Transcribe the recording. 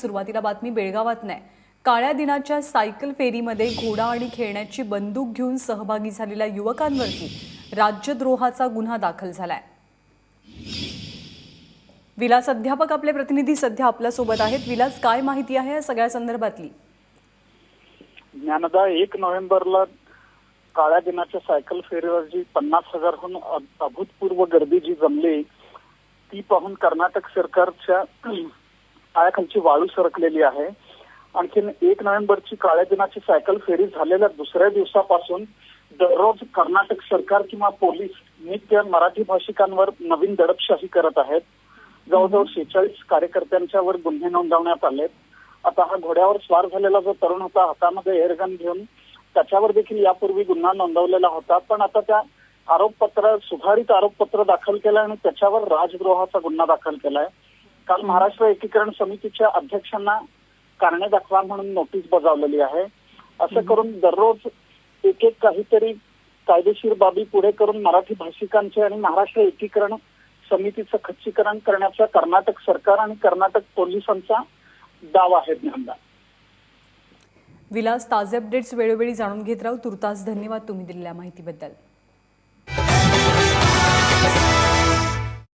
सुरुवातीला बातमी बेळगावात नाही. काळ्या दिनाच्या सायकल फेरीमध्ये घोडा आणि खेळण्याची बंदूक घेऊन सहभागी झालेल्या युवकांवरती राज्यद्रोहाचा गुन्हा दाखल झालाय. विलास अध्यापक आपले प्रतिनिधी सध्या आपल्यासोबत आहेत. विलास काय माहिती आहे या सगळ्या संदर्भातली? ज्ञानदा एक नोव्हेंबरला काळ्या दिनाच्या सायकल फेरीवर जी पन्नास हजारहून अभूतपूर्व गर्दी जी जमली ती पाहून कर्नाटक सरकारच्या पायाखालची वाळू सरकलेली आहे. आणखीन एक नोव्हेंबरची काळ्या दिनाची सायकल फेरी झालेल्या दुसऱ्या दिवसापासून दररोज कर्नाटक सरकार किंवा पोलीस नित्य मराठी भाषिकांवर नवीन दडपशाही करत आहेत. जवळजवळ शेहेचाळीस कार्यकर्त्यांच्यावर गुन्हे नोंदवण्यात आलेत. आता हा घोड्यावर स्वार झालेला जो तरुण होता हातामध्ये एअरगन घेऊन त्याच्यावर देखील यापूर्वी गुन्हा नोंदवलेला होता. पण आता त्या आरोपपत्र सुधारित आरोपपत्र दाखल केलं आणि त्याच्यावर राजद्रोहाचा गुन्हा दाखल केलाय. काल महाराष्ट्र एकीकरण समितीच्या अध्यक्षांना कारणे दाखवा म्हणून नोटीस बजावलेली आहे. असं करून दररोज एक एक काहीतरी कायदेशीर बाबी पुढे करून मराठी भाषिकांचे आणि महाराष्ट्र एकीकरण समितीचं खच्चीकरण करण्याचा कर्नाटक सरकार आणि कर्नाटक पोलिसांचा दावा आहे ज्ञानदा विलास ताजे अपडेट्स वेळोवेळी जाणून घेत राहू. तुर्तास धन्यवाद तुम्ही दिलेल्या माहितीबद्दल.